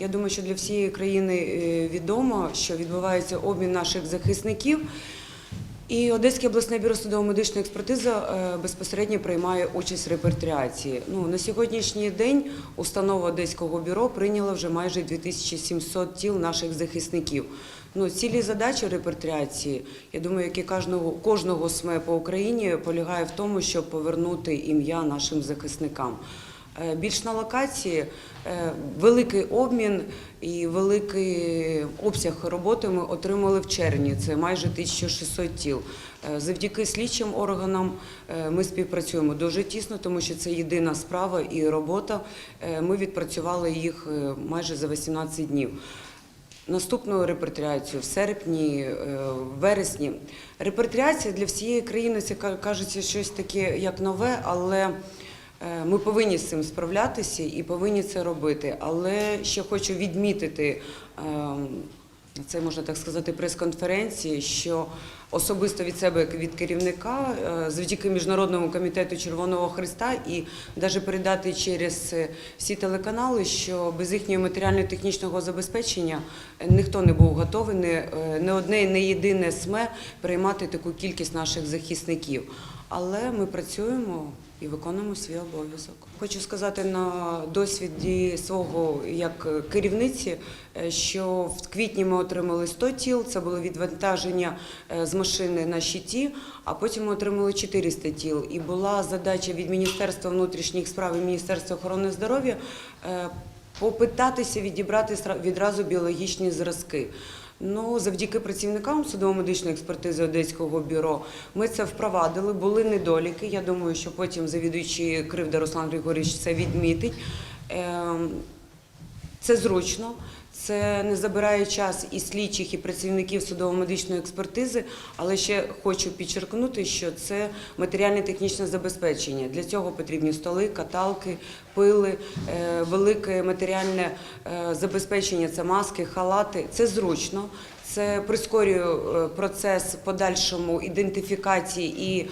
Я думаю, що для всієї країни е, відомо, що відбувається обмін наших захисників. І Одеське обласне бюро судово-медичної експертизи е, безпосередньо приймає участь в репатріації. Ну, на сьогоднішній день установа Одеського бюро прийняла вже майже 2700 тіл наших захисників. Ну, цілі задачі репатріації, я думаю, як і кожного, кожного СМЕ по Україні, полягає в тому, щоб повернути ім'я нашим захисникам. Е, Більш на локації е, великий обмін і великий обсяг роботи ми отримали в червні. Це майже 1600 тіл. Е, Завдяки слідчим органам ми співпрацюємо дуже тісно, тому що це єдина справа і робота. Ми відпрацювали їх майже за 18 днів. Наступну репатріацію в серпні, в вересні. Репатріація для всієї країни це ка- кажеться щось таке як нове, але ми повинні з цим справлятися і повинні це робити. Але ще хочу відмітити. ем, це можна так сказати прес-конференції, що особисто від себе, як від керівника, е, завдяки міжнародному комітету Червоного Христа і навіть передати через е, всі телеканали, що без їхнього матеріально-технічного забезпечення е, ніхто не був готовий, не, е, не одне, не єдине СМЕ приймати таку кількість наших захисників. Але ми працюємо і виконуємо свій обов'язок. Хочу сказати на досвіді свого як керівниці, е, що в квітні ми отримали 100 тіл. Це було відвантаження е, з машини на щиті, а потім ми отримали 400 тіл. І була задача від Міністерства внутрішніх справ і Міністерства охорони здоров'я е, попитатися відібрати відразу біологічні зразки. Ну, завдяки працівникам судово-медичної експертизи Одеського бюро ми це впровадили. Були недоліки. Я думаю, що потім завідуючий кривда Руслан Григорійович це відмітить. Ем, Це зручно, це не забирає час і слідчих, і працівників судово-медичної експертизи, але ще хочу підчеркнути, що це матеріально-технічне забезпечення. Для цього потрібні столи, каталки, пили, е, велике матеріальне е, забезпечення це маски, халати. Це зручно. Це прискорює е, процес подальшому ідентифікації і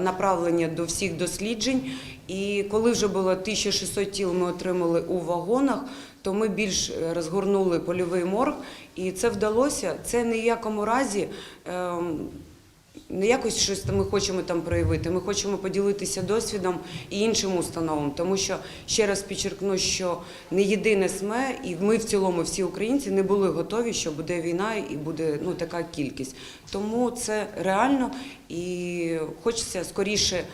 направлення до всіх досліджень. І коли вже було 1600 тіл ми отримали у вагонах, то ми більш е, розгорнули польовий морг, і це вдалося. Це в якому разі. ем, не якось щось ми хочемо там проявити. Ми хочемо поділитися досвідом і іншим установам, тому що ще раз підчеркну, що не єдине СМЕ, і ми в цілому всі українці не були готові, що буде війна і буде ну така кількість. Тому це реально і хочеться скоріше.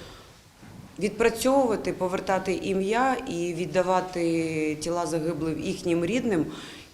Відпрацьовувати, повертати ім'я і віддавати тіла загиблих їхнім рідним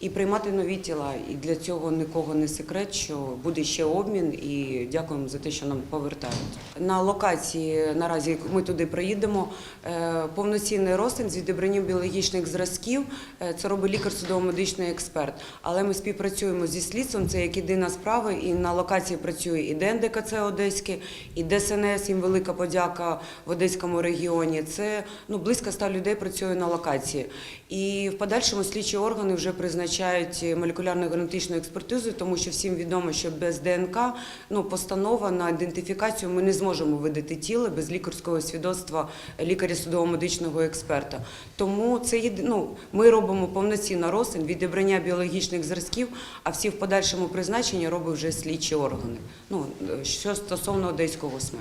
і приймати нові тіла. І для цього нікого не секрет, що буде ще обмін. І дякуємо за те, що нам повертають. На локації наразі ми туди приїдемо. е, Повноцінний розтин з відібранням біологічних зразків. е, Це робить лікар судово-медичний експерт. Але ми співпрацюємо зі слідством. Це як єдина справа. І на локації працює і ДНДКЦ Одеське, і ДСНС. Їм велика подяка в Одеському регіоні. Це ну близько ста людей працює на локації. І в подальшому слідчі органи вже призначають молекулярно генетичну експертизу, тому що всім відомо, що без ДНК ну постанова на ідентифікацію ми не зможемо видати тіло без лікарського свідоцтва лікаря судово-медичного експерта. Тому це єди- ну, ми робимо повноцінно розтин відібрання біологічних зразків, а всі в подальшому призначення робить вже слідчі органи. Ну що стосовно одеського СМЕ.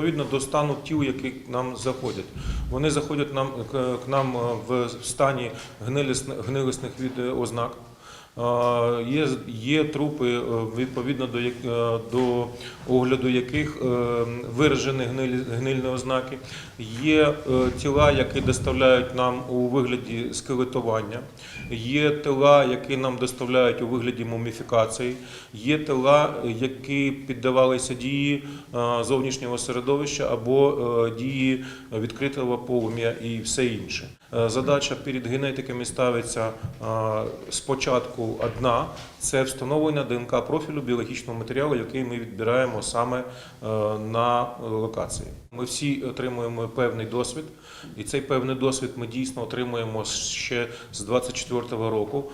Відповідно до стану тіл, які к нам заходять. Вони заходять нам, к, к нам е, в стані гнилісних, гнилісних від е, ознак. Є, є трупи, е, відповідно до, е, до огляду яких е, виражені гнилі, гнильні ознаки. Є тіла, які доставляють нам у вигляді скелетування. Є тіла, які нам доставляють у вигляді муміфікації. Є тіла, які піддавалися дії зовнішнього середовища або дії відкритого полум'я і все інше. Задача перед генетиками ставиться спочатку одна це встановлення ДНК профілю біологічного матеріалу, який ми відбираємо саме е, на локації. Ми всі отримуємо певний досвід, і цей певний досвід ми дійсно отримуємо ще з 24-го року.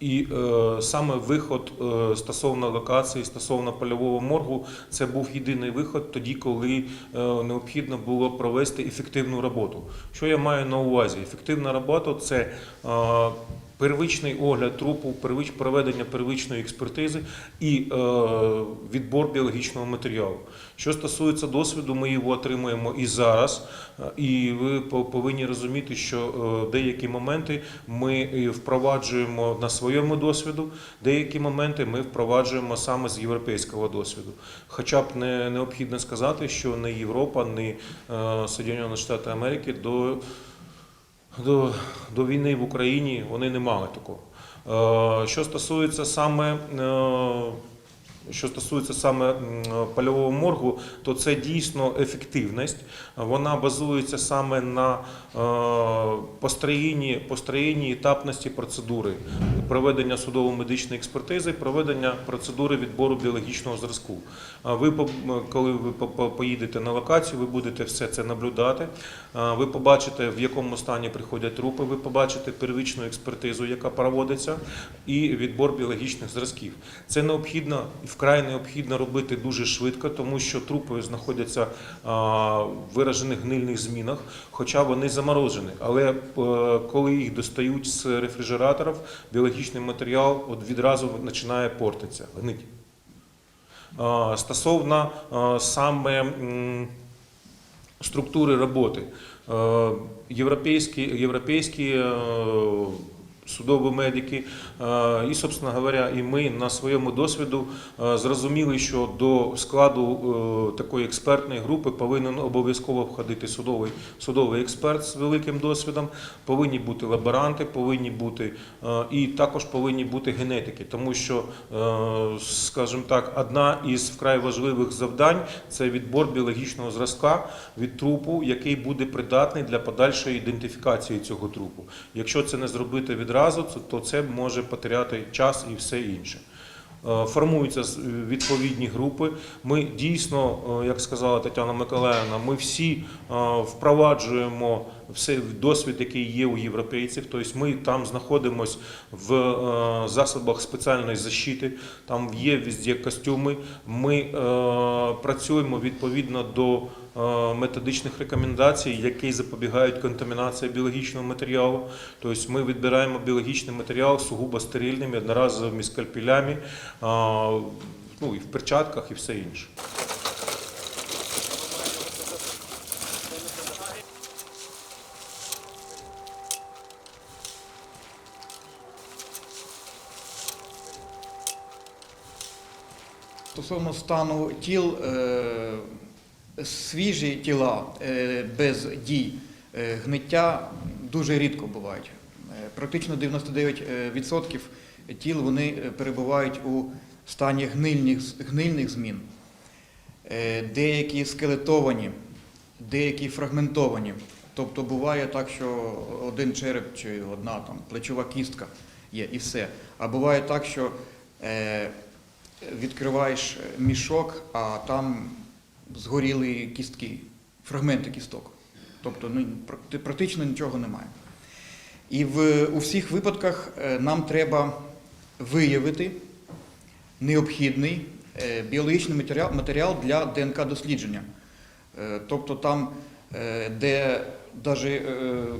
І е, саме виход е, стосовно локації, стосовно польового моргу, це був єдиний виход тоді, коли необхідно було провести ефективну роботу. Що я маю на увазі? Ефективна робота це первичний огляд трупу, проведення первичної експертизи і е, відбор біологічного матеріалу. Що стосується досвіду, ми його отримуємо і зараз. І ви повинні розуміти, що е, деякі моменти ми е, впроваджуємо на своєму досвіду, деякі моменти ми впроваджуємо саме з європейського досвіду. Хоча б не необхідно сказати, що не Європа, не Сполучені Штати Америки до до, до війни в Україні вони не мали такого. Е, Що стосується саме, е, що стосується саме польового моргу, то це дійсно ефективність. Вона базується саме на е, построєнні, построєнні етапності процедури проведення судово-медичної експертизи, проведення процедури відбору біологічного зразку. Ви, коли ви по- по- поїдете на локацію, ви будете все це наблюдати. Ви побачите, в якому стані приходять трупи, ви побачите первичну експертизу, яка проводиться, і відбор біологічних зразків. Це необхідно і вкрай необхідно робити дуже швидко, тому що трупи знаходяться в виражених гнильних змінах, хоча вони заморожені. Але е, коли їх достають з рефрижераторів, біологічний матеріал відразу починає портитися, гнить. Стосовно саме структури роботи. Е, Європейські, європейські е, судові медики. І, собственно говоря, і ми на своєму досвіду зрозуміли, що до складу е, такої експертної групи повинен обов'язково входити судовий, судовий експерт з великим досвідом, повинні бути лаборанти, повинні бути і також повинні бути генетики, тому що, е, скажімо так, одна із вкрай важливих завдань це відбор біологічного зразка від трупу, який буде придатний для подальшої ідентифікації цього трупу. Якщо це не зробити відразу, то- то це може потеряти час і все інше. Е, Формуються відповідні групи. Ми дійсно, е, як сказала Тетяна Миколаївна, ми всі е, впроваджуємо все досвід, який є у європейців. Тобто ми там знаходимося в засобах спеціальної защити, там є везде костюми. Ми працюємо відповідно до методичних рекомендацій, які запобігають контамінації біологічного матеріалу. Тобто ми відбираємо біологічний матеріал сугубо стерильними, одноразовими скальпелями, а, ну і в перчатках, і все інше. Стосовно стану тіл, е, свіжі тіла е, без дій е, гниття дуже рідко бувають. Е, Практично 99% тіл вони перебувають у стані гнильних, гнильних змін. Деякі скелетовані, деякі фрагментовані. Тобто буває так, що один череп чи одна там плечова кістка є і все. А буває так, що е, відкриваєш мішок, а там згоріли кістки, фрагменти кісток. Тобто ну, практично нічого немає. І в, у всіх випадках е, нам треба виявити необхідний е, біологічний матеріал, матеріал для ДНК-дослідження. Е, Тобто там, де навіть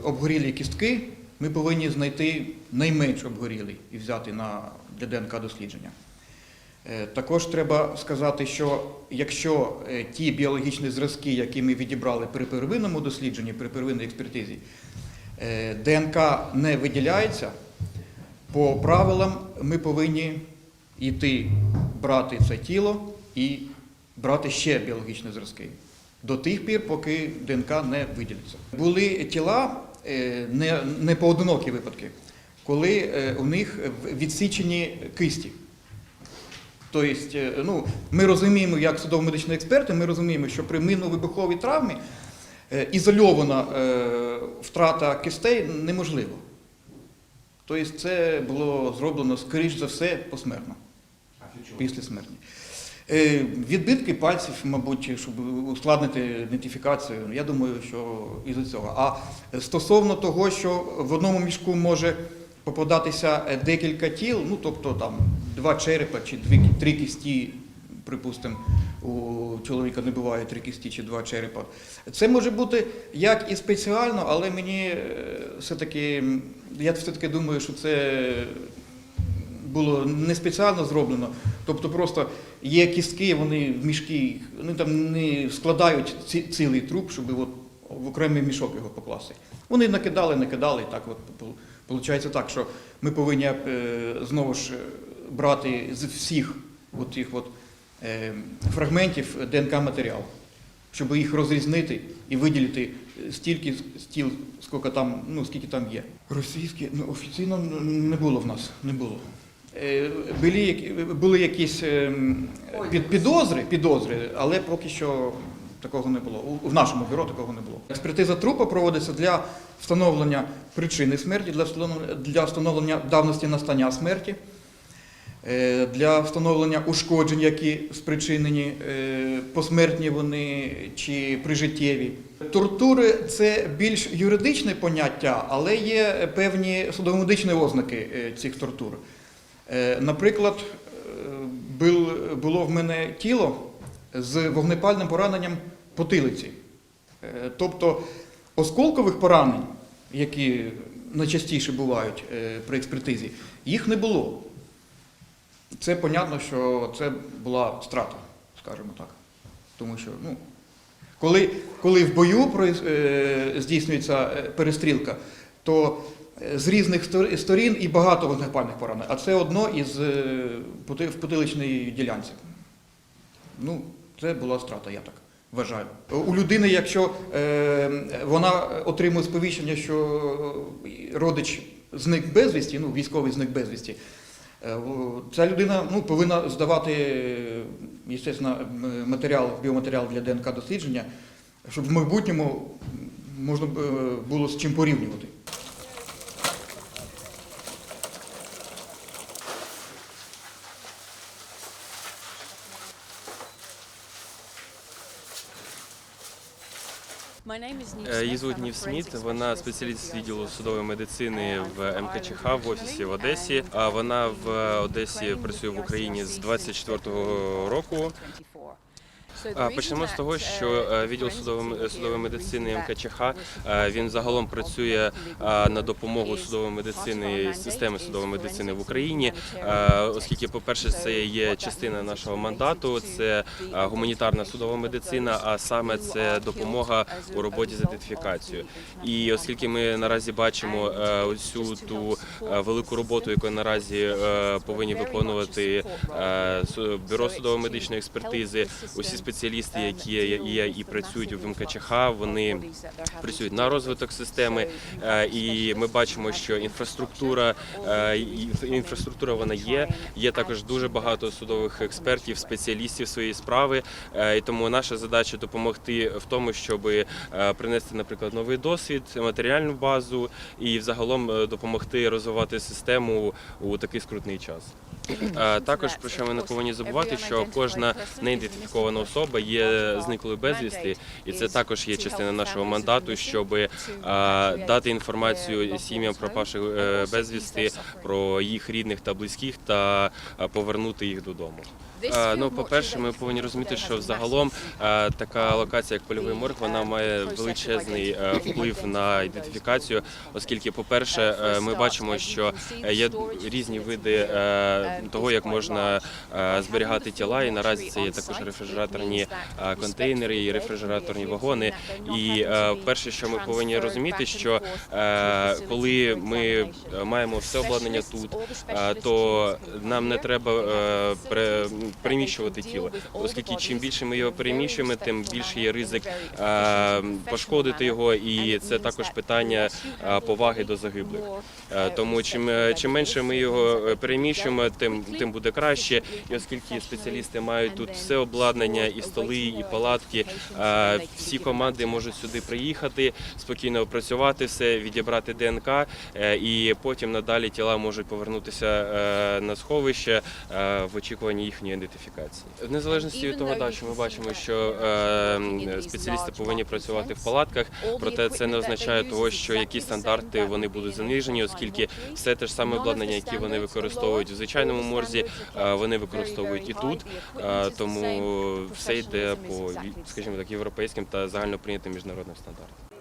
обгорілі кістки, ми повинні знайти найменш обгорілий і взяти на, для ДНК-дослідження. Е, Також треба сказати, що якщо е, ті біологічні зразки, які ми відібрали при первинному дослідженні, при первинній експертизі, е, ДНК не виділяється, по правилам ми повинні йти брати це тіло і брати ще біологічні зразки до тих пір, поки ДНК не виділиться. Були тіла, не, поодинокі випадки, коли у них відсічені кисті. Тобто, ну, ми розуміємо, як судово-медичні експерти, ми розуміємо, що при минно-вибуховій травмі е, ізольована е, втрата кистей неможлива. Тобто це було зроблено, скоріш за все, посмертно, після смерті. Відбитки пальців, мабуть, щоб ускладнити ідентифікацію, я думаю, що із-за цього. А стосовно того, що в одному мішку може попадатися е, декілька тіл, ну тобто там два черепа чи дві, три кісті, припустимо, у чоловіка не буває три кісті чи два черепа. Це може бути як і спеціально, але мені е, все-таки, я все-таки думаю, що це було не спеціально зроблено. Тобто просто є кістки, вони в мішки, вони там не складають ці- цілий труп, щоб от в окремий мішок його покласти. Вони накидали, накидали, і так от виходить так, що ми повинні е, знову ж е, брати з всіх от тих от, е, фрагментів ДНК матеріал, щоб їх розрізнити і виділити стільки стіл, скільки там, ну, скільки там є. Російські ну, офіційно не було в нас, не було. Були, які- були якісь під, підозри, підозри, але поки що такого не було. У- В нашому бюро такого не було. Експертиза трупа проводиться для встановлення причини смерті, для встановлення, давності настання смерті, е, для встановлення ушкоджень, які спричинені е, посмертні вони чи прижиттєві. Тортури це більш юридичне поняття, але є певні судово-медичні ознаки е, цих тортур. Наприклад, було в мене тіло з вогнепальним пораненням потилиці. Тобто осколкових поранень, які найчастіше бувають е, при експертизі, їх не було. Це понятно, що це була страта, скажімо так. Тому що, ну, коли, коли в бою е, здійснюється е, перестрілка, то з різних сторін і багато вогнепальних поранень, а це одно із в потиличній ділянці. Ну, це була страта, я так вважаю. У людини, якщо е, вона отримує сповіщення, що родич зник безвісті, ну, військовий зник безвісті, е, ця людина ну, повинна здавати, е, естественно, матеріал, біоматеріал для ДНК дослідження, щоб в майбутньому можна е, було з чим порівнювати. Її звуть Нів Сміт. Вона спеціаліст відділу судової медицини в МКЧХ в офісі в Одесі. А вона в Одесі працює в Україні з 24-го року. Почнемо з того, що е, відділ судової, судової медицини МКЧХ. е, він загалом працює е, на допомогу судової медицини системи судової медицини в Україні, оскільки, по-перше, це є частина нашого мандату, це гуманітарна судова медицина, а саме це допомога у роботі з ідентифікацією. І оскільки ми наразі бачимо оцю ту велику роботу, яку наразі повинні виконувати бюро судово-медичної експертизи, усі спеціалісти, які є, і працюють в МКЧХ, вони працюють на розвиток системи, е, і ми бачимо, що інфраструктура е, інфраструктура вона є. Є також дуже багато судових експертів, спеціалістів своєї справи. е, І тому наша задача допомогти в тому, щоб е, принести, наприклад, новий досвід, матеріальну базу і взагалом е, допомогти розвивати систему у такий скрутний час. Е, Також про що ми не повинні забувати, що кожна неідентифікована особа є зниклою безвісти, і це також є частина нашого мандату, щоб е, дати інформацію сім'ям пропавших е, безвісти про їх рідних та близьких та повернути їх додому. Ну, по-перше, ми повинні розуміти, що взагалом така локація, як польовий морг, вона має величезний вплив на ідентифікацію, оскільки, по-перше, е, ми бачимо, що є різні види того, як можна е, зберігати тіла, і наразі це є також рефрижераторні е, контейнери і рефрижераторні вагони. І е, перше, що ми повинні розуміти, що коли ми маємо все обладнання тут, то нам не треба переміщувати тіло, оскільки чим більше ми його переміщуємо, тим більше є ризик пошкодити його, і це також питання поваги до загиблих. Тому чим, чим менше ми його переміщуємо, тим тим тим буде краще. І оскільки спеціалісти мають тут все обладнання, і столи, і палатки, всі команди можуть сюди приїхати, спокійно опрацювати все, відібрати ДНК, е, і потім надалі тіла можуть повернутися е, на сховище е, в очікуванні їхньої ідентифікації. В незалежності від того, да, що ми бачимо, що спеціалісти повинні працювати в палатках, проте це не означає того, що якісь стандарти вони будуть занижені, оскільки все те ж саме обладнання, яке вони використовують в звичайному морзі, е, вони використовують і тут. Е, Тому все йде по скажімо так європейським та загальноприйнятим міжнародним стандартам.